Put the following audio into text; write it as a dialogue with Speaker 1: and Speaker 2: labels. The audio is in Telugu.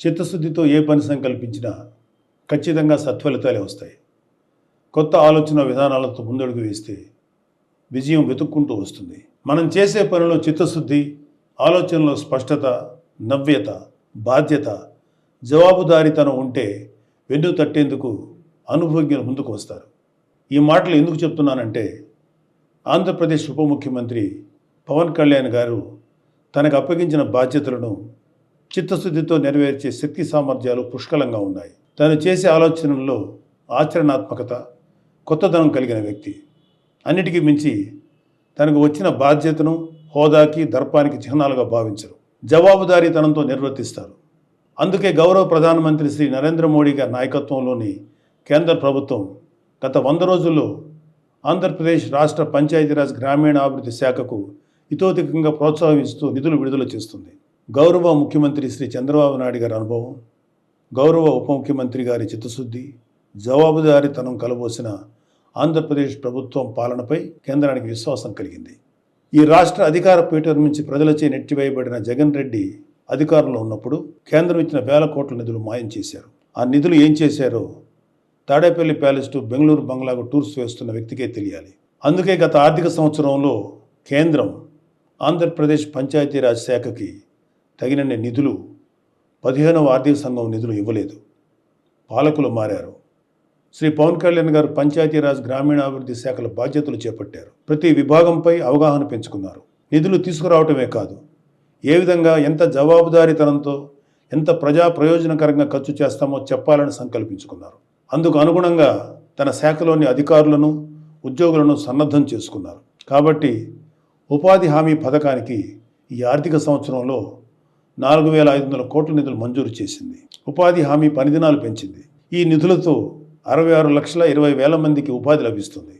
Speaker 1: చిత్తశుద్ధితో ఏ పని సంకల్పించినా ఖచ్చితంగా సత్ఫలితాలే వస్తాయి. కొత్త ఆలోచన విధానాలతో ముందడుగు వేస్తే విజయం వెతుక్కుంటూ వస్తుంది. మనం చేసే పనిలో చిత్తశుద్ధి ఆలోచనలో స్పష్టత నవ్యత బాధ్యత జవాబుదారీతనం ఉంటే వెన్ను తట్టేందుకు అనుభవజ్ఞులు ముందుకు వస్తారు. ఈ మాటలు ఎందుకు చెప్తున్నానంటే ఆంధ్రప్రదేశ్ ఉప ముఖ్యమంత్రి పవన్ కళ్యాణ్ గారు తనకు అప్పగించిన బాధ్యతలను చిత్తశుద్ధితో నెరవేర్చే శక్తి సామర్థ్యాలు పుష్కలంగా ఉన్నాయి. తను చేసే ఆలోచనల్లో ఆచరణాత్మకత కొత్తదనం కలిగిన వ్యక్తి. అన్నిటికీ మించి తనకు వచ్చిన బాధ్యతను హోదాకి దర్పానికి చిహ్నాలుగా భావించరు. జవాబుదారీతనంతో నిర్వర్తిస్తారు. అందుకే గౌరవ ప్రధానమంత్రి శ్రీ నరేంద్ర మోడీ గారి నాయకత్వంలోని కేంద్ర ప్రభుత్వం గత వంద రోజుల్లో ఆంధ్రప్రదేశ్ రాష్ట్ర పంచాయతీరాజ్ గ్రామీణాభివృద్ధి శాఖకు ఇతోధికంగా ప్రోత్సాహిస్తూ నిధులు విడుదల చేస్తుంది. గౌరవ ముఖ్యమంత్రి శ్రీ చంద్రబాబు నాయుడు గారి అనుభవం గౌరవ ఉప ముఖ్యమంత్రి గారి చిత్తశుద్ధి జవాబుదారీతనం కలబోసిన ఆంధ్రప్రదేశ్ ప్రభుత్వం పాలనపై కేంద్రానికి విశ్వాసం కలిగింది. ఈ రాష్ట్ర అధికార పీఠం నుంచి ప్రజలచే నెట్టివేయబడిన జగన్ రెడ్డి అధికారంలో ఉన్నప్పుడు కేంద్రం ఇచ్చిన వేల కోట్ల నిధులు మాయం చేశారు. ఆ నిధులు ఏం చేశారో తాడేపల్లి ప్యాలెస్ టు బెంగళూరు బంగ్లాకు టూర్స్ వేస్తున్న వ్యక్తికే తెలియాలి. అందుకే గత ఆర్థిక సంవత్సరంలో కేంద్రం ఆంధ్రప్రదేశ్ పంచాయతీరాజ్ శాఖకి తగినన్ని నిధులు పదిహేనవ ఆర్థిక సంఘం నిధులు ఇవ్వలేదు. పాలకులు మారారు. శ్రీ పవన్ కళ్యాణ్ గారు పంచాయతీరాజ్ గ్రామీణాభివృద్ధి శాఖల బాధ్యతలు చేపట్టారు. ప్రతి విభాగంపై అవగాహన పెంచుకున్నారు. నిధులు తీసుకురావటమే కాదు ఏ విధంగా ఎంత జవాబుదారీతనంతో ఎంత ప్రజా ప్రయోజనకరంగా ఖర్చు చేస్తామో చెప్పాలని సంకల్పించుకున్నారు. అందుకు అనుగుణంగా తన శాఖలోని అధికారులను ఉద్యోగులను సన్నద్ధం చేసుకున్నారు. కాబట్టి ఉపాధి హామీ పథకానికి ఈ ఆర్థిక సంవత్సరంలో నాలుగు వేల ఐదు వందల కోట్ల నిధులు మంజూరు చేసింది. ఉపాధి హామీ పనిదినాలు పెంచింది. ఈ నిధులతో అరవై ఆరు లక్షల ఇరవై వేల మందికి ఉపాధి లభిస్తుంది.